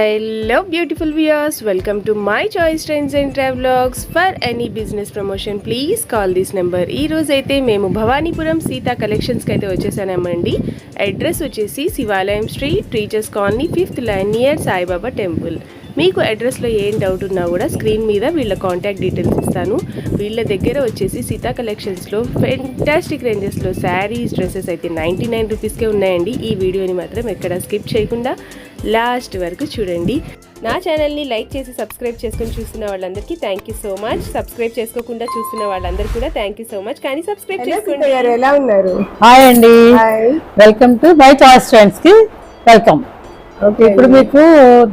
Hello beautiful viewers welcome to my choice trains and travelogues for any business promotion please call this number ఈ అయితే మేము భవానీపురం సీతా కలెక్షన్స్కి అయితే వచ్చేసామండి address వచ్చేసి Shivalayam street teachers colony fifth line near Saibaba temple మీకు అడ్రస్లో ఏం doubt ఉన్నా కూడా స్క్రీన్ మీద వీళ్ళ కాంటాక్ట్ డీటెయిల్స్ ఇస్తాను. వీళ్ళ దగ్గర వచ్చేసి సీతా కలెక్షన్స్లో ఫెంటాస్టిక్ రేంజెస్లో శారీస్ డ్రెస్సెస్ అయితే నైంటీ నైన్ రూపీస్కే ఉన్నాయండి. ఈ వీడియోని మాత్రం ఎక్కడ స్కిప్ చేయకుండా లాస్ట్ వరకు చూడండి. నా ఛానల్ని లైక్ చేసి సబ్స్క్రైబ్ చేసుకొని చూస్తున్న వాళ్ళందరికీ thank you so much subscribe చేసుకోకుండా చూస్తున్న వాళ్ళందరికీ కూడా థ్యాంక్ యూ సో మచ్ కానీ సబ్స్క్రైబ్ చేసుకోండి. ఎలా ఉన్నారు? హాయ్ అండి. Hi. Welcome to my choice ఫ్రెండ్స్కి వెల్కమ్ ఓకే. ఇప్పుడు మీకు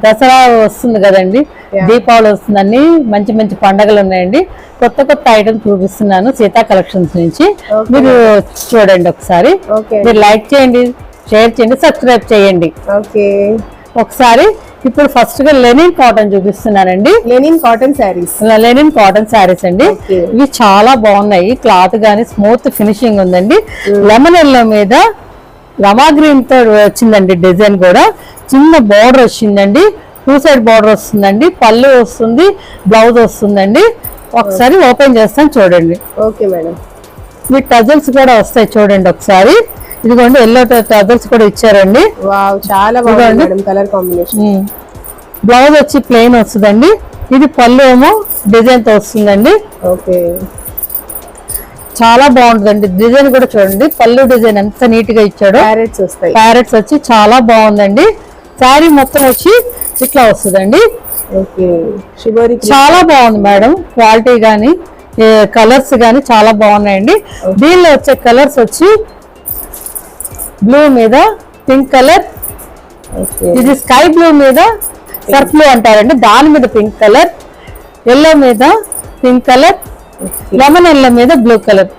దసరా వస్తుంది కదండి. దీపావళి వస్తుందని మంచి మంచి పండగలు ఉన్నాయండి. కొత్త కొత్త ఐటమ్స్ చూపిస్తున్నాను. సీతా కలెక్షన్స్ నుంచి. మీరు చూడండి ఒకసారి. ఓకే. మీరు లైక్ చేయండి షేర్ చేయండి సబ్స్క్రైబ్ చేయండి. ఓకే. ఒకసారి ఇప్పుడు ఫస్ట్గా లెనిన్ కాటన్ చూపిస్తున్నానండి. Linen cotton saris. Linen cotton saris అండి. ఇవి చాలా బాగున్నాయి. క్లాత్ గానీ స్మూత్ ఫినిషింగ్ ఉందండి. లెమన్ ఎల్లో మీద రమా గ్రీన్తో వచ్చిందండి డిజైన్ కూడా. చిన్న బార్డర్ వచ్చిందండి. టూ సైడ్ బార్డర్ వస్తుందండి. పళ్ళు వస్తుంది బ్లౌజ్ వస్తుందండి. ఒకసారి ఓపెన్ చేస్తాను చూడండి. Okay madam. మీ టజల్స్ కూడా వస్తాయి చూడండి ఒకసారి. ఇదిగోండి ఎల్లో టజల్స్ కూడా ఇచ్చారండి. వావ్ చాలా బాగుంది ఇదిగోండి. మేడం కలర్ కాంబినేషన్ బ్లౌజ్ వచ్చి ప్లెయిన్ వస్తుందండి. ఇది పళ్ళు ఏమో డిజైన్తో వస్తుందండి. ఓకే. చాలా బాగుంటుందండి డిజైన్ కూడా చూడండి. పళ్ళు డిజైన్ ఎంత నీట్గా ఇచ్చాడో. క్యారెట్స్ వస్తాయి. ప్యారెట్స్ వచ్చి చాలా బాగుందండి. శారీ మొత్తం వచ్చి ఇట్లా వస్తుందండి. చాలా బాగుంది మేడం క్వాలిటీ గానీ కలర్స్ గానీ చాలా బాగున్నాయండి. దీనిలో వచ్చే కలర్స్ వచ్చి బ్లూ మీద పింక్ కలర్ ఇది స్కై బ్లూ మీద సర్ఫ్ బ్లూ అంటారండి. దాని మీద పింక్ కలర్ ఎల్లో మీద పింక్ కలర్ లెమన్ ఎల్లో మీద బ్లూ కలర్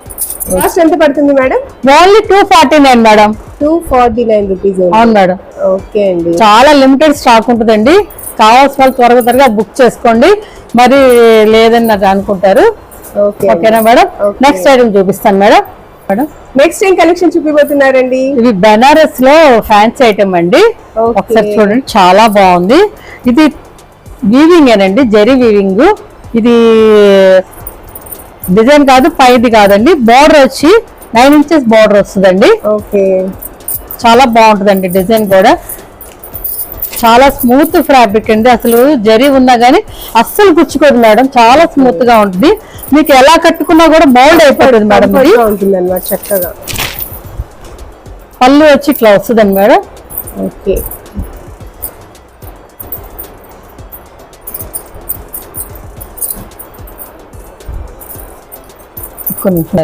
కాస్ట్ ఎంత పడుతుంది madam? Only two forty nine madam. Two forty nine rupees అవును మేడం. ఓకే అండి. చాలా లిమిటెడ్ స్టాక్ ఉంటుందండి. కావాల్సిన వాళ్ళు త్వరగా త్వరగా బుక్ చేసుకోండి. మరి లేదని నాకు అనుకుంటారు. ఓకే ఓకేనా మేడం. నెక్స్ట్ ఐటమ్ చూపిస్తాను మేడం. నెక్స్ట్ ఏం కలెక్షన్ చూపిపోతున్నారండి ఇవి బెనారస్లో ఫ్యాన్సీ ఐటమ్ అండి. ఒకసారి చూడండి చాలా బాగుంది. ఇది వీవింగ్ ఏనండి జరీ వీవింగ్ ఇది డిజైన్ కాదు పైది కాదండి. బార్డర్ వచ్చి నైన్ ఇంచెస్ బార్డర్ వస్తుందండి. ఓకే చాలా బాగుంటుందండి డిజైన్ కూడా. చాలా స్మూత్ ఫ్యాబ్రిక్ అండి. అసలు జరీ ఉన్నా గానీ అస్సలు గుచ్చుకోదు మేడం. చాలా స్మూత్గా ఉంటుంది. మీకు ఎలా కట్టుకున్నా కూడా మౌల్డ్ అయిపోతుంది మేడం ఉంటుంది అనమాట చక్కగా. పళ్ళు వచ్చి ఇట్లా వస్తుందండి మేడం. ఓకే.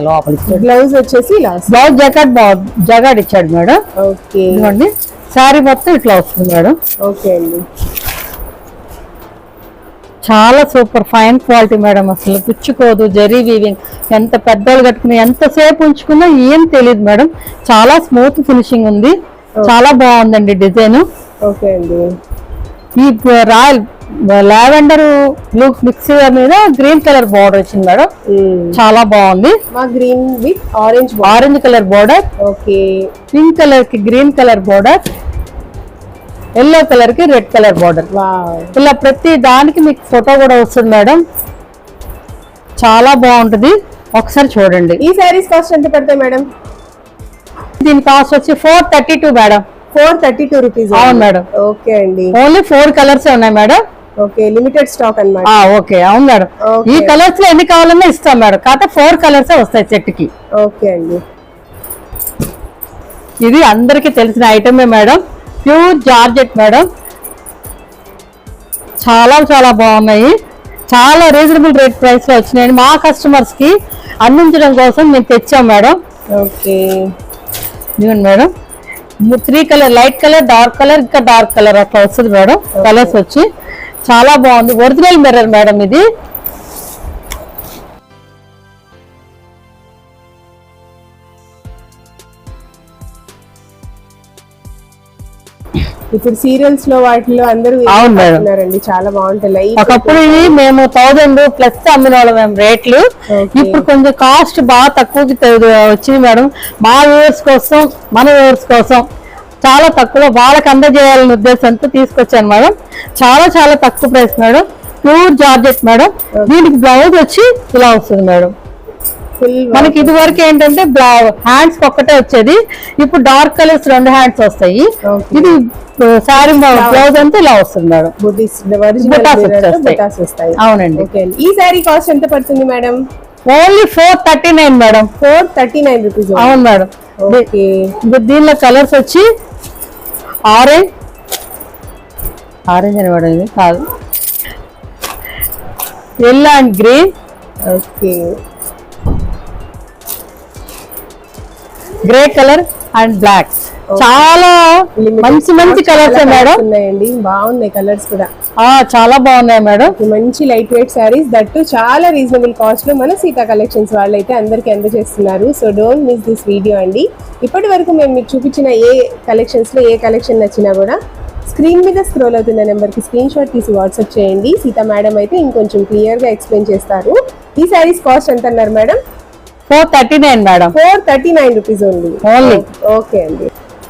లోపలికి బ్లౌజ్ వచ్చేసి బ్లౌజ్ జకాట్ జగాడ్ ఇచ్చాడు మేడం. ఓకే. ఇదిగోండి. శారీ మొత్తం ఇట్లా వస్తుంది మేడం. ఓకే అండి. చాలా సూపర్ ఫైన్ క్వాలిటీ మేడం అసలు. గుచ్చుకోదు జరీ వీవింగ్. ఎంత పెద్దలు కట్టుకుని ఎంతసేపు ఉంచుకున్నా ఏం తెలియదు మేడం. చాలా స్మూత్ ఫినిషింగ్ ఉంది. చాలా బాగుందండి డిజైన్. ఓకే అండి. ఈ రాయల్ లావెండర్ బ్లూ మిక్స్ మీద గ్రీన్ కలర్ బార్డర్ వచ్చింది మేడం. చాలా బాగుంది. Green with orange orange colour border okay pink కలర్కి గ్రీన్ కలర్ బార్డర్ ఎల్లో కలర్కి రెడ్ కలర్ బార్డర్ ఇలా ప్రతి దానికి మీకు ఫోటో కూడా వస్తుంది మేడం. చాలా బాగుంటుంది. ఒకసారి చూడండి. ఈ శారీస్ కాస్ట్ ఎంత పడతాయి మేడం? దీని కాస్ట్ వచ్చి four thirty two madam. Four thirty two rupees అవును మేడం. ఓకే అండి. ఓన్లీ ఫోర్ కలర్స్ ఉన్నాయి మేడం. ఓకే లిమిటెడ్ స్టాక్ అన్నమాట. ఓకే అవును మేడం. ఈ కలర్స్లో ఎన్ని కావాలన్నా ఇస్తాం మేడం. కాకపోతే ఫోర్ కలర్స్ వస్తాయి సెట్కి ఓకే అండి. ఇది అందరికీ తెలిసిన ఐటమే మేడం. Pure georgette madam. చాలా చాలా బాగున్నాయి. చాలా రీజనబుల్ రేట్ ప్రైస్లో వచ్చినాయి. మా కస్టమర్స్కి అందించడం కోసం మేము తెచ్చాం madam. Okay. Madam. Three colour light colour dark colour ఇంకా డార్క్ కలర్ అట్లా వస్తుంది మేడం. కలర్స్ వచ్చి. చాలా బాగుంది. ఒరిజినల్ మిర్రర్ మేడం ఇది. ఇప్పుడు సీరియల్స్లో వాటిలో అందరూ. ఉన్నారండి చాలా బాగుంటాయి. ఒకప్పుడు ఇవి మేము థౌజండ్ ప్లస్ అమ్మిన వాళ్ళం మేము రేట్లు. ఇప్పుడు కొంచెం కాస్ట్ బాగా తక్కువకి వచ్చింది మేడం. మా వ్యూవర్స్ కోసం మన వ్యూవర్స్ కోసం. చాలా తక్కువ వాళ్ళకి అందజేయాలనే ఉద్దేశంతో తీసుకొచ్చాను మేడం. చాలా చాలా తక్కువ price madam. Pure georgette madam. దీనికి బ్లౌజ్ వచ్చి ఇలా వస్తుంది మేడం. మనకి ఇది వరకు ఏంటంటే హ్యాండ్స్ ఒక్కటే వచ్చేది. ఇప్పుడు డార్క్ కలర్స్ రెండు హ్యాండ్స్ వస్తాయి. ఇది శారీ బ్లౌజ్ అంతా ఇలా వస్తుంది మేడం. అవునండి. ఈ శారీ కాస్ట్ ఎంత పడుతుంది madam? Only four thirty nine madam. Four thirty nine rupees అవును మేడం. దీనిలో కలర్స్ వచ్చి ఆరెంజ్ ఆరెంజ్ అని మేడం ఇది కాదు. Yellow and green. Okay. Grey colour and black. చాలా మంచి మంచి కలర్స్ మేడం. ఉన్నాయండి. బాగున్నాయి కలర్స్ కూడా. చాలా బాగున్నాయి మేడం. మంచి లైట్ వెయిట్ శారీస్ దట్టు చాలా రీజనబుల్ కాస్ట్లో మన సీతా కలెక్షన్స్ వాళ్ళు అయితే అందరికి అందజేస్తున్నారు. So don't miss this video అండి. ఇప్పటి వరకు మేము మీకు చూపించిన ఏ కలెక్షన్స్లో ఏ కలెక్షన్ నచ్చినా కూడా స్క్రీన్ మీద స్క్రోల్ అవుతున్న నెంబర్కి స్క్రీన్ షాట్ తీసి వాట్సాప్ చేయండి. సీతా మేడం అయితే ఇంకొంచెం క్లియర్గా ఎక్స్ప్లెయిన్ చేస్తారు. ఈ శారీస్ కాస్ట్ ఎంత అన్నారు madam? Four thirty nine madam four thirty nine rupees only Only. Okay అండి.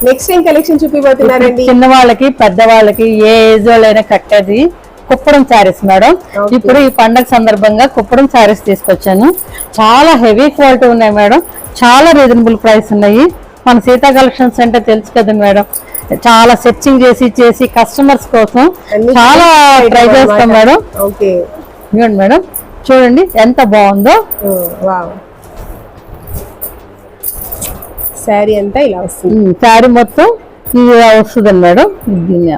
నెక్స్ట్ ఏం కలెక్షన్ చూపిపోతున్నారండి చిన్న వాళ్ళకి పెద్ద వాళ్ళకి ఏ ఏజ్ వాళ్ళైనా కట్టేది కుప్పడం శారీస్ మేడం. ఇప్పుడు ఈ పండగ సందర్భంగా కుప్పడం శారీస్ తీసుకొచ్చాను. చాలా హెవీ క్వాలిటీ ఉన్నాయి మేడం. చాలా రీజనబుల్ ప్రైస్ ఉన్నాయి. మన సీతా కలెక్షన్స్ అంటే తెలుసు కదా మేడం. చాలా సెర్చింగ్ చేసి చేసి కస్టమర్స్ కోసం చాలా ట్రై చేస్తాం మేడం. ఇవ్వండి మేడం. చూడండి ఎంత బాగుందో. శారీ అంతా ఇలా వస్తుంది. శారీ మొత్తం ఇది వస్తుందండి మేడం. దీన్ని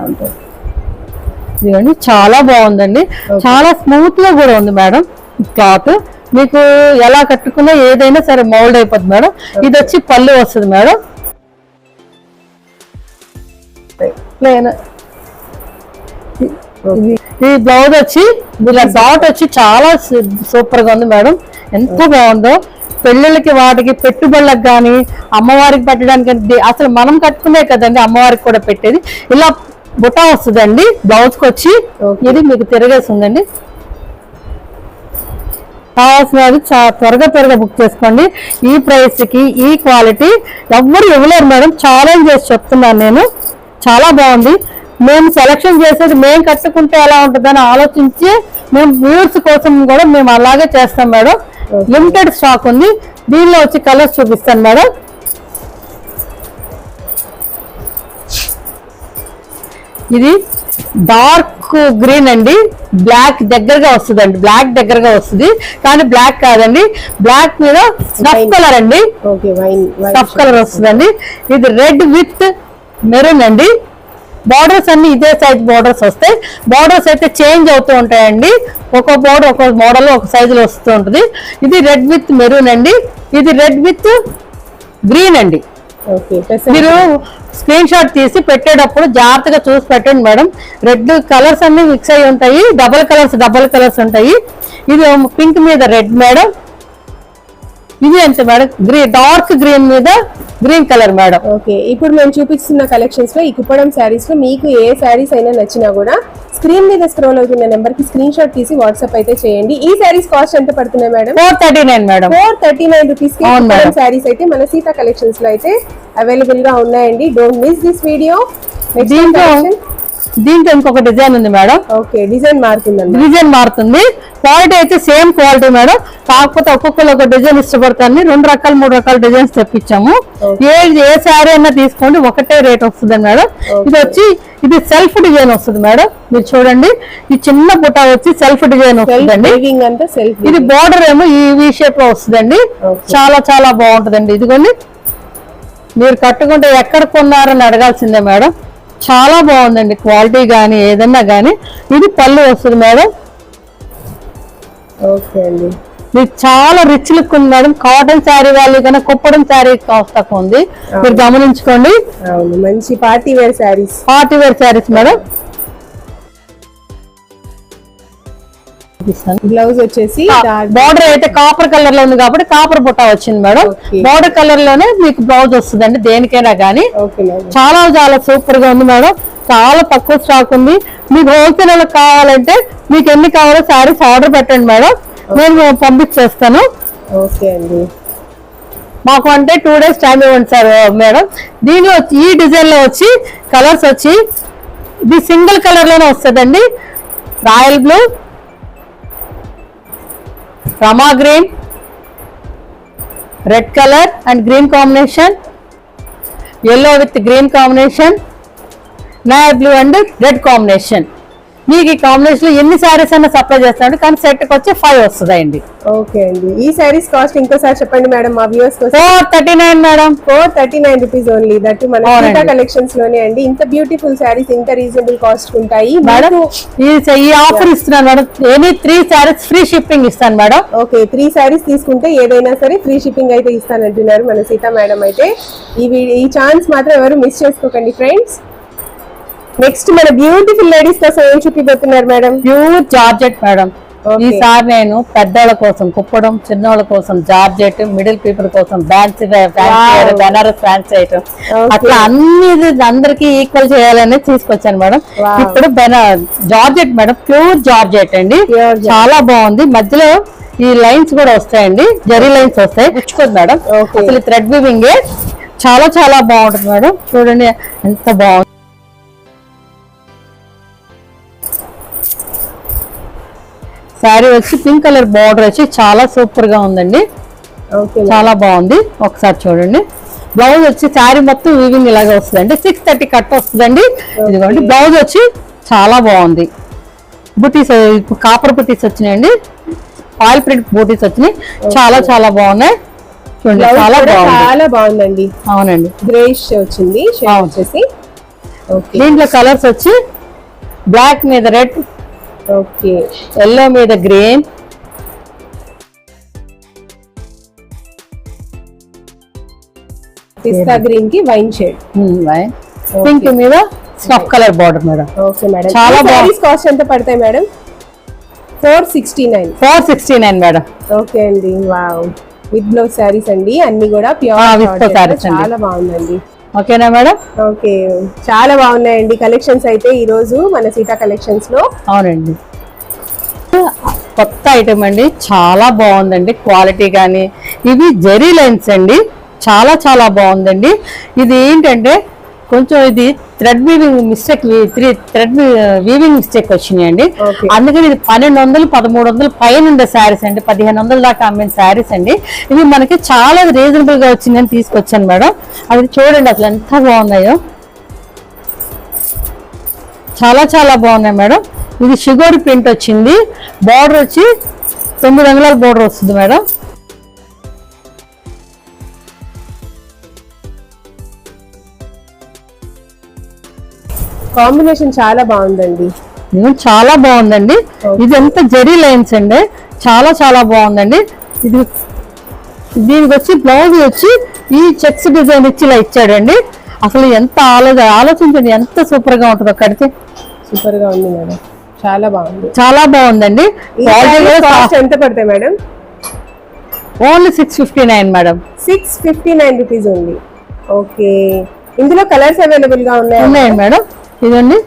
ఇదిగోండి చాలా బాగుందండి. చాలా స్మూత్గా కూడా ఉంది మేడం క్లాత్. మీకు ఎలా కట్టుకున్నా ఏదైనా సరే మౌల్డ్ అయిపోతుంది మేడం. ఇది వచ్చి పళ్ళు వస్తుంది మేడం. ప్లేన్ ఈ బ్లౌజ్ వచ్చి ఇలా డాట్ వచ్చి చాలా సూపర్గా ఉంది మేడం. ఎంత బాగుందో. పెళ్ళిళ్ళకి వాటికి పెట్టుబడులకు కానీ అమ్మవారికి పెట్టడానికి కానీ అసలు మనం కట్టుకునే కదండి అమ్మవారికి కూడా పెట్టేది. ఇలా బుటా వస్తుందండి బ్లౌజ్కి వచ్చి. ఇది మీకు తిరగేసి ఉందండి కావాల్సినది చా- త్వరగా త్వరగా బుక్ చేసుకోండి. ఈ ప్రైస్కి ఈ క్వాలిటీ ఎవ్వరు ఇవ్వలేరు మేడం. ఛాలెంజ్ చేసి చెప్తున్నాను నేను. చాలా బాగుంది. మేము సెలక్షన్ చేసేది మేము కట్టుకుంటే ఎలా ఉంటుందని ఆలోచించి మేము వ్యూర్స్ కోసం కూడా మేము అలాగే చేస్తాం మేడం. లిమిటెడ్ స్టాక్ ఉంది. దీనిలో వచ్చి కలర్స్ చూపిస్తాను మేడం. ఇది డార్క్ గ్రీన్ అండి. బ్లాక్ దగ్గరగా వస్తుందండి. బ్లాక్ దగ్గరగా వస్తుంది. కానీ బ్లాక్ కాదండి. బ్లాక్ మీద Fine. కలర్ అండి. స్నఫ్ కలర్ వస్తుందండి. ఇది రెడ్ విత్ మెరూన్ అండి. బార్డర్స్ అన్ని ఇదే సైజ్ బార్డర్స్ వస్తాయి. బార్డర్స్ అయితే చేంజ్ అవుతూ ఉంటాయండి. ఒక్కో బార్డర్ ఒక్కో మోడల్ ఒక సైజులో వస్తూ ఉంటుంది. ఇది రెడ్ విత్ మెరూన్ అండి. ఇది రెడ్ విత్ గ్రీన్ అండి. ఓకే మీరు స్క్రీన్ షాట్ తీసి పెట్టేటప్పుడు జాగ్రత్తగా చూసి పెట్టండి మేడం. రెడ్ కలర్స్ అన్ని మిక్స్ అయి ఉంటాయి. డబల్ కలర్స్ డబల్ కలర్స్ ఉంటాయి. ఇది పింక్ మీద రెడ్ మేడం. ఇది ఎంత మేడం? గ్రీన్ డార్క్ గ్రీన్ మీద గ్రీన్ కలర్ మేడం ఓకే ఇప్పుడు మేము చూపిస్తున్న కలెక్షన్స్లో ఈ కుప్పడం శారీస్లో మీకు ఏ శారీస్ అయినా నచ్చినా కూడా స్క్రీన్ మీద స్క్రోల్ అవుతున్న నెంబర్కి స్క్రీన్ షాట్ తీసి వాట్సాప్ అయితే చేయండి. ఈ శారీస్ కాస్ట్ ఎంత పడుతున్నాయి madam four thirty nine madam four thirty nine rupees. Saris అయితే మన సీతా కలెక్షన్స్లో అయితే అవైలబుల్గా ఉన్నాయండి. డోంట్ మిస్ దిస్ వీడియో దీంట్లో ఇంకొక డిజైన్ ఉంది మేడం. ఓకే డిజైన్ మారుతుందండి డిజైన్ మారుతుంది. క్వాలిటీ అయితే సేమ్ క్వాలిటీ మేడం. కాకపోతే ఒక్కొక్కరు ఒక డిజైన్ ఇష్టపడతాను రెండు రకాల మూడు రకాల డిజైన్స్ తెప్పించాము. ఏ ఏ శారీ అయినా తీసుకోండి ఒకటే రేట్ వస్తుంది మేడం. ఇది వచ్చి ఇది సెల్ఫ్ డిజైన్ వస్తుంది మేడం. మీరు చూడండి ఈ చిన్న బుట్ట వచ్చి సెల్ఫ్ డిజైన్ వస్తుందండి. ఇది బార్డర్ ఏమో ఈ వి షేప్లో వస్తుందండి. చాలా చాలా బాగుంటుందండి. ఇదిగోండి మీరు కట్టుకుంటే ఎక్కడ కొన్నారని అడగాల్సిందే మేడం. చాలా బాగుందండి క్వాలిటీ కానీ ఏదన్నా కానీ ఇది పళ్ళు వస్తుంది మేడం. ఓకే అండి. మీకు చాలా రిచ్ లుక్ ఉంది మేడం. కాటన్ శారీ వాళ్ళు కన్నా కుప్పడం శారీ కాస్ట్ తక్కువ ఉంది. మీరు గమనించుకోండి. మంచి party wear saris. Party wear saris madam. Blouse వచ్చేసి బార్డర్ అయితే కాపర్ కలర్లో ఉంది కాబట్టి కాపర్ బుట్ట వచ్చింది మేడం. బార్డర్ కలర్లోనే మీకు బ్లౌజ్ వస్తుందండి దేనికైనా మేడం. చాలా చాలా సూపర్గా ఉంది మేడం. చాలా తక్కువ స్టాక్ ఉంది. మీకు హోల్సేల్ కావాలంటే మీకు ఎన్ని కావాలో శారీస్ ఆర్డర్ పెట్టండి మేడం. నేను పంపించేస్తాను. ఓకే అండి. మాకు అంటే టూ డేస్ టైం ఇవ్వండి సార్ మేడం. దీనిలో ఈ డిజైన్లో వచ్చి కలర్స్ వచ్చి ఇది సింగిల్ కలర్లోనే వస్తుందండి. Royal blue Rama green red colour and green combination yellow with green combination navy blue and red combination మీకు ఈ కాంబినేషన్ ఎన్ని సారీస్ అయినా సప్లై చేస్తాడు కానీ సెట్కి వచ్చి ఫైవ్ వస్తుందండి. ఓకే అండి. ఈ శారీస్ కాస్ట్ ఇంకోసారి చెప్పండి మేడం మా కోసం. Four thirty nine madam. Four thirty nine rupees only that మన కలెక్షన్స్లోనే అండి. ఇంత బ్యూటిఫుల్ శారీస్ ఇంత రీజనబుల్ కాస్ట్ ఉంటాయి. మేడం ఈ ఆఫర్ ఇస్తున్నాను madam. Any three saris free shipping ఇస్తాను మేడం. ఓకే త్రీ శారీస్ తీసుకుంటే ఏదైనా సరే ఫ్రీ షిప్పింగ్ అయితే ఇస్తానంటున్నారు మన సీతా మేడం అయితే. ఈ ఈ ఛాన్స్ మాత్రం ఎవరు మిస్ చేసుకోకండి ఫ్రెండ్స్ నెక్స్ట్ మన బ్యూటిఫుల్ లేడీస్ కోసం ఏం చూపిపోతున్నారు మేడం ప్యూర్ జార్జెట్ మేడం. ఈసారి నేను పెద్దోళ్ళ కోసం కుప్పడం చిన్నోళ్ళ కోసం జార్జెట్ మిడిల్ పీపుల్ కోసం fancy Wow. Banaras fancy item Okay. అట్లా అన్ని అందరికి ఈక్వల్ చేయాలని తీసుకొచ్చాను మేడం. ఇప్పుడు బెనా జార్జెట్ మేడం ప్యూర్ జార్జెట్ అండి. చాలా బాగుంది మధ్యలో ఈ లైన్స్ కూడా వస్తాయండి జరీ లైన్స్ వస్తాయి గుచ్చుకోదు మేడం. అసలు థ్రెడ్ వీవింగ్ చాలా చాలా బాగుంటుంది మేడం చూడండి ఎంత బాగుంది శారీ వచ్చి పింక్ కలర్ బార్డర్ వచ్చి చాలా సూపర్గా ఉందండి. చాలా బాగుంది. ఒకసారి చూడండి. బ్లౌజ్ వచ్చి శారీ మొత్తం వీవింగ్ ఇలాగే వస్తుందండి. సిక్స్ థర్టీ కట్ వస్తుందండి. ఇదిగోండి బ్లౌజ్ వచ్చి చాలా బాగుంది. బుటీస్ కాపర్ బుటీస్ వచ్చినాయండి. ఆయిల్ ప్రింట్ బూటీస్ వచ్చినాయి. చాలా చాలా బాగున్నాయి. చూడండి చాలా చాలా బాగుందండి. అవునండి. గ్రేష్ వచ్చింది. వచ్చేసి. ఓకే. దీంట్లో కలర్స్ వచ్చి బ్లాక్ మీద రెడ్ ఓకే. ఎల్లో మీద గ్రీన్. పిస్తా గ్రీన్కి వైన్ షేడ్. పింక్ మీద snuff colour border madam okay madam చాలా. సారీస్ కాస్ట్ ఎంత పడతాయి madam four sixty nine four sixty nine madam okay అండి. వావ్ విత్ బ్లౌజ్ శారీస్ అండి. అన్ని కూడా ప్యూర్ అండి. చాలా బాగుందండి. ఓకేనా మేడం? ఓకే. చాలా బాగున్నాయండి కలెక్షన్స్ అయితే ఈ రోజు మన సీతా కలెక్షన్స్లో అవునండి. కొత్త ఐటమ్ అండి. చాలా బాగుందండి. క్వాలిటీ కానీ ఇవి జెరీ లైన్స్ అండి. చాలా చాలా బాగుందండి. ఇది ఏంటంటే కొంచెం ఇది thread weaving mistake three thread weaving mistake వచ్చినాయండి. అందుకని ఇది పన్నెండు వందలు పదమూడు వందలు పైన ఉండే శారీస్ అండి. పదిహేను వందల దాకా అమ్మిన శారీస్ అండి. ఇవి మనకి చాలా రీజనబుల్గా వచ్చిందని తీసుకొచ్చాను మేడం. అది చూడండి అసలు ఎంత బాగున్నాయో. చాలా చాలా బాగున్నాయి మేడం. ఇది షుగర్ ప్రింట్ వచ్చింది. బార్డర్ వచ్చి తొమ్మిది అంగుళాల బార్డర్ వస్తుంది మేడం. కాంబినేషన్ చాలా బాగుందండి. చాలా బాగుందండి. ఇది ఎంత జెరీ లైన్స్ అండి. చాలా చాలా బాగుందండి. ఇది దీనికి వచ్చి బ్లౌజ్ వచ్చి ఈ చెక్స్ డిజైన్ ఇచ్చి ఇలా ఇచ్చాడండి. అసలు ఎంత ఆలోచన ఆలోచించండి ఎంత సూపర్గా ఉంటుందో కడితే. సూపర్గా ఉంది మేడం. చాలా బాగుంది. చాలా బాగుందండి. ఎంత పడతాయి madam? Only six fifty nine madam six fifty nine rupees ఉంది. ఓకే. ఇందులో కలర్స్ అవైలబుల్గా ఉన్నాయి? ఉన్నాయండి మేడం. ఇదండి.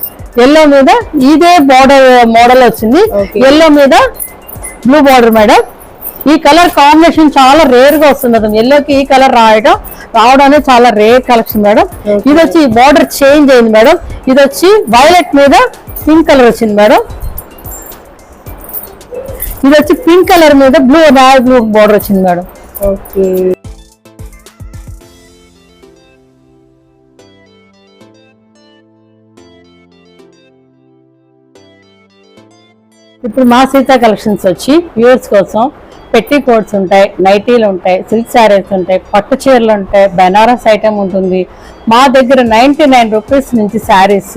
ఎల్లో మీద ఇదే బార్డర్ మోడల్ వచ్చింది. ఎల్లో మీద బ్లూ బార్డర్ మేడం ఈ కలర్ కాంబినేషన్ చాలా రేర్గా వస్తుంది మేడం ఎల్లోకి ఈ కలర్ రావడం రావడం అనేది చాలా రేర్ కలెక్షన్ మేడం. ఇది వచ్చి బార్డర్ చేంజ్ అయింది మేడం ఇది వచ్చి వైలెట్ మీద పింక్ కలర్ వచ్చింది మేడం ఇది వచ్చి పింక్ కలర్ మీద బ్లూ బ్లూ బార్డర్ వచ్చింది మేడం ఓకే ఇప్పుడు మా సీతా కలెక్షన్స్ వచ్చి వ్యూవర్స్ కోసం పెట్టి కోట్స్ ఉంటాయి నైటీలు ఉంటాయి సిల్క్ శారీస్ ఉంటాయి పట్టు చీరలు ఉంటాయి బెనారస్ ఐటమ్ ఉంటుంది. మా దగ్గర నైంటీ నైన్ రూపీస్ నుంచి saris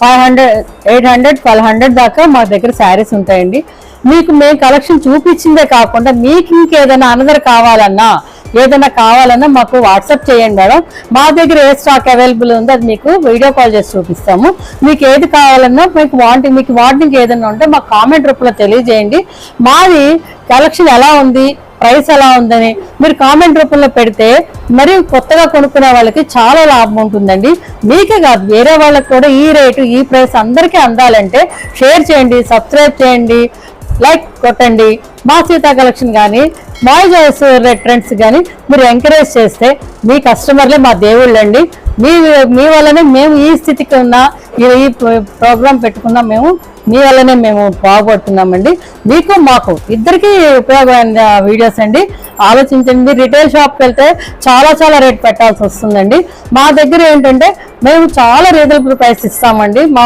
five hundred eight hundred twelve hundred దాకా మా దగ్గర శారీస్ ఉంటాయండి. మీకు మేము కలెక్షన్ చూపించిందే కాకుండా మీకు ఇంకేదైనా అనదర్ కావాలన్నా ఏదైనా కావాలన్నా మాకు వాట్సాప్ చేయండి మేడం. మా దగ్గర ఏ స్టాక్ అవైలబుల్ ఉందో అది మీకు వీడియో కాల్ చేసి చూపిస్తాము. మీకు ఏది కావాలన్నా మీకు వాంటింగ్ మీకు వాంటింగ్ ఏదైనా ఉంటే మాకు కామెంట్ రూపంలో తెలియజేయండి. మాది కలెక్షన్ ఎలా ఉంది? ప్రైస్ ఎలా ఉందని మీరు కామెంట్ రూపంలో పెడితే మరి కొత్తగా కొనుక్కునే వాళ్ళకి చాలా లాభం ఉంటుందండి. మీకే కాదు వేరే వాళ్ళకి కూడా ఈ రేటు ఈ ప్రైస్ అందరికీ అందాలంటే షేర్ చేయండి సబ్స్క్రైబ్ చేయండి. లైక్ కొట్టండి. మా సీతా కలెక్షన్ కానీ మా జాయిస్ ట్రెండ్స్ కానీ మీరు ఎంకరేజ్ చేస్తే మీ కస్టమర్లే మా దేవుళ్ళు అండి మీ మీ వల్లనే మేము ఈ స్థితికి ఉన్న ఈ- ప్రోగ్రామ్ పెట్టుకున్నాం మేము మీ వల్లనే మేము బాగుపడుతున్నామండి. మీకు మాకు ఇద్దరికి ఉపయోగమైన వీడియోస్ అండి. ఆలోచించండి. మీరు రిటైల్ షాప్కి వెళ్తే చాలా చాలా రేట్ పెట్టాల్సి వస్తుందండి. మా దగ్గర ఏంటంటే మేము చాలా రీజనబుల్ ప్రైస్ ఇస్తామండి. మా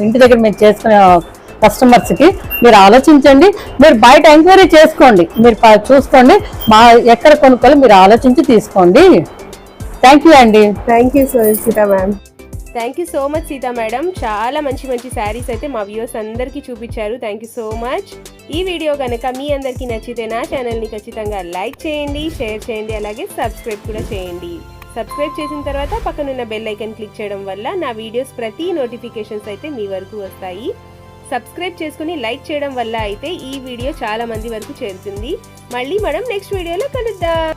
ఇంటి దగ్గర మేము చేసుకునే కస్టమర్స్కి మీరు ఆలోచించండి. మీరు బయట ఎంక్వైరీ చేసుకోండి. మీరు చూసుకోండి. మా ఎక్కడ కొనుక్కోవాలి మీరు ఆలోచించి తీసుకోండి. థ్యాంక్ యూ అండి. Thank you so Seetha ma'am thank you so much Seetha madam చాలా మంచి మంచి శారీస్ అయితే మా వ్యూవర్స్ అందరికీ చూపించారు. థ్యాంక్ యూ సో మచ్ ఈ వీడియో కనుక మీ అందరికీ నచ్చితే నా ఛానల్ని ఖచ్చితంగా లైక్ చేయండి షేర్ చేయండి అలాగే సబ్స్క్రైబ్ కూడా చేయండి. సబ్స్క్రైబ్ చేసిన తర్వాత పక్కనున్న బెల్ ఐకన్ క్లిక్ చేయడం వల్ల నా వీడియోస్ ప్రతి నోటిఫికేషన్స్ అయితే మీ వరకు వస్తాయి. సబ్స్క్రైబ్ చేసుకుని లైక్ చేయడం వల్ల అయితే ఈ వీడియో చాలా మంది వరకు చేరుతుంది. మళ్ళీ మనం నెక్స్ట్ వీడియోలో కలుద్దాం.